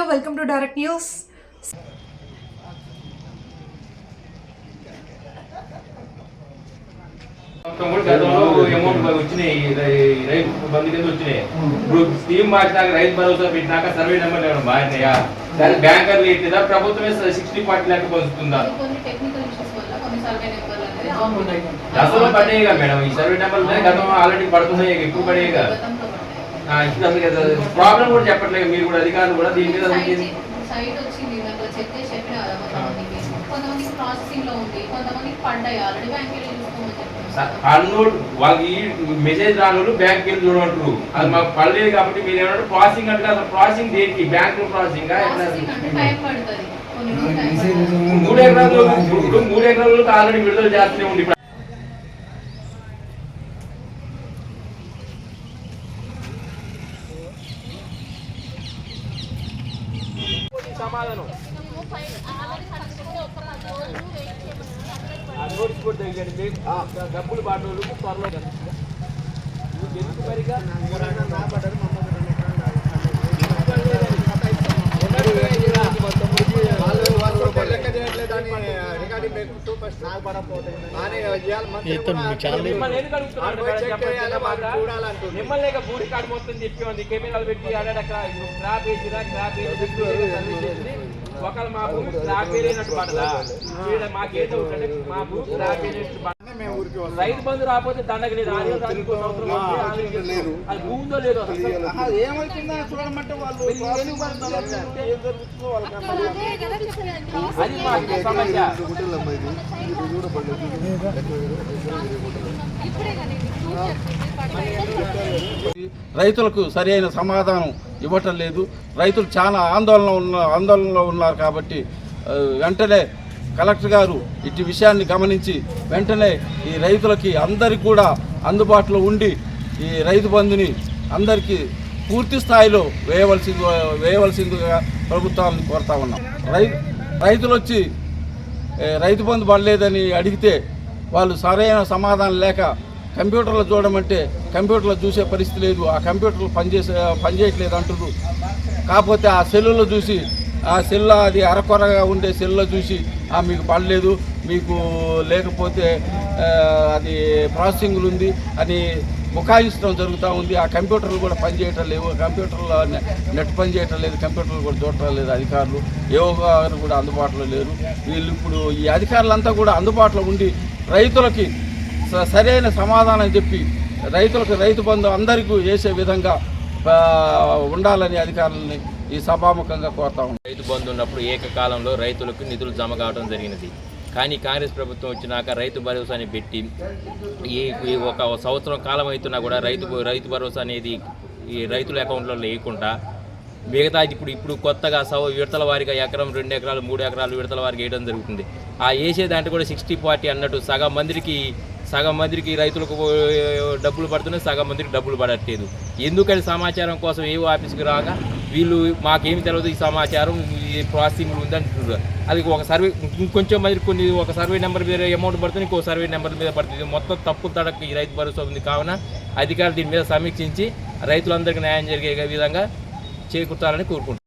India. Welcome to Direct News. మొత్తం కూడా గతంలో అమౌంట్ వచ్చినాయి ఈ రై- ఈ రైతు బంధు కింద వచ్చినాయి ఇప్పుడు స్కీమ్ మార్చినాక రైతు భరోసా పెట్టినాక సర్వే నెంబర్ ఏమైనా మారినాయా దాని బ్యాంకర్లు ఇట్టిదా ప్రభుత్వమే సిక్స్టీ పార్టీ లెక్క పంచుతుందా కొన్ని టెక్నికల్ ఇష్యూస్ వల్ల కొన్ని సర్వే నెంబర్లు అనేది ఆఫ్ ఉన్నాయి. అసలు పడేయగా మేడం ఈ సర్వే నెంబర్ గతం ఆల్రెడీ పడుతున్నాయి ఎక్కువ పడేయగా అసలు ప్రాబ్లం కూడా చెప్పట్లేదు. మీరు కూడా అధికారులు కూడా దీని మీద సైట్ అసలు సైట్ వచ్చింది. దాంట్లో చెక్ చేసి చెప్పిన కదా కొంతమందికి కొంతమందికి ప్రాసెసింగ్లో ఉంది. కొంతమందికి పడ్డాయి. ఆల్రెడీ బ్యాంక్ వెళ్ళి చూసుకోమని చెప్పాను అన్నోడు వాళ్ళకి ఈ మెసేజ్ రాను బ్యాంక్ వెళ్ళి చూడంటారు అది మాకు పడలేదు కాబట్టి మీరు ఏమన్నా ప్రాసెసింగ్ అంటే అసలు ప్రాసెసింగ్ దేనికి? బ్యాంక్ ప్రాసెసింగ్ టైం పడుతుంది. మూడు ఎకరాలు మూడు ఎకరాలు ఆల్రెడీ విడుదల చేస్తూనే ఉంది ఇప్పుడు సమాధానం. ఆ నోటీస్ కూడా డబ్బులు బాటోళ్ళు త్వరలో నువ్వు ఎందుకు? పరిగా నా ఎందుకు మిమ్మల్ని బూడి కాడు మొత్తం చెప్పి ఉంది. కెమెరాలు పెట్టి అక్కడ క్రాప్ వేసిరా క్రాప్ వేసి ఒకళ్ళు మా భూమి క్రాప్ వేయనట్టు పడదా? మాకేదో మా భూమి క్రాప్ రైతు బంధు రాకపోతే దండగ లేదు. ఆరు వేలు దానికి ఇంకో సంవత్సరం వస్తుంది. లేదు. అది భూమిలో లేదు అసలు. ఏమైతుందని చూడమంటే వాళ్ళు మీరు ఎందుకు పడుతున్నారు? ఏం జరుగుతుందో వాళ్ళకి అర్థం అది మాకు సమస్య. రైతులకు సరైన సమాధానం ఇవ్వటం లేదు. రైతులు చాలా ఆందోళన ఉన్న ఆందోళనలో ఉన్నారు కాబట్టి ఆ, వెంటనే కలెక్టర్ గారు ఇటు విషయాన్ని గమనించి వెంటనే ఈ రైతులకి అందరికీ కూడా అందుబాటులో ఉండి ఈ రైతు బంధుని అందరికీ పూర్తి స్థాయిలో వేయవలసింది వేయవలసిందిగా ప్రభుత్వాన్ని కోరుతా ఉన్నాం. రై రైతులు వచ్చి రైతు బంధు పడలేదని అడిగితే వాళ్ళు సరైన సమాధానం లేక కంప్యూటర్లు చూడమంటే కంప్యూటర్లు చూసే పరిస్థితి లేదు ఆ కంప్యూటర్లు పనిచేసే పనిచేయట్లేదు అంటున్నారు కాకపోతే ఆ సెల్లులో చూసి ఆ సెల్ అది అరకొరగా ఉండే సెల్లో చూసి "ఆ, మీకు పడలేదు మీకు లేకపోతే అది ప్రాసెసింగ్లు ఉంది అని ముఖాయించడం జరుగుతూ ఉంది ఆ కంప్యూటర్లు కూడా పనిచేయటం లేవు కంప్యూటర్లో నెట్ పనిచేయటం లేదు కంప్యూటర్లు కూడా చూడటం లేదు అధికారులు ఏవో కూడా అందుబాటులో లేరు వీళ్ళు ఇప్పుడు ఈ అధికారులంతా కూడా అందుబాటులో ఉండి రైతులకి స- సరైన సమాధానం చెప్పి రైతులకు రైతు బంధు అందరికీ వేసే విధంగా ఉండాలని అధికారులని ఈ సభాముఖంగా కోరుతా ఉన్నాం. రైతు బంధు ఉన్నప్పుడు ఏకకాలంలో రైతులకు నిధులు జమ కావడం జరిగినది. కానీ కాంగ్రెస్ ప్రభుత్వం వచ్చినాక రైతు భరోసాని పెట్టి ఈ ఒక సంవత్సరం కాలం అవుతున్నా కూడా రైతు రైతు భరోసా అనేది ఈ రైతుల అకౌంట్లో వేయకుండా మిగతా ఇప్పుడు ఇప్పుడు కొత్తగా సవ విడతల వారిగా ఎకరం రెండు ఎకరాలు మూడు ఎకరాలు విడతల వారికి వేయడం జరుగుతుంది. ఆ వేసే దాంట్లో కూడా సిక్స్టీ ఫార్టీ అన్నట్టు సగం మందికి సగం మందికి రైతులకు డబ్బులు పడుతున్నాయి సగం మందికి డబ్బులు పడట్లేదు. ఎందుకని సమాచారం కోసం ఏవో ఆఫీస్కి రాగా వీళ్ళు మాకేమి తెలియదు ఈ సమాచారం ఈ ప్రాసెసింగ్ ఉంది అంటున్నారు అది ఒక సర్వే ఇంకొంచెం మంది కొన్ని ఒక సర్వే నెంబర్ మీద అమౌంట్ పడుతుంది ఇంకో సర్వే నెంబర్ మీద పడుతుంది. మొత్తం తప్పు తడక ఈ రైతు భరోసా ఉంది. కావున అధికారులు దీని మీద సమీక్షించి రైతులందరికీ న్యాయం జరిగే విధంగా చేకూర్చాలని కోరుకుంటున్నాను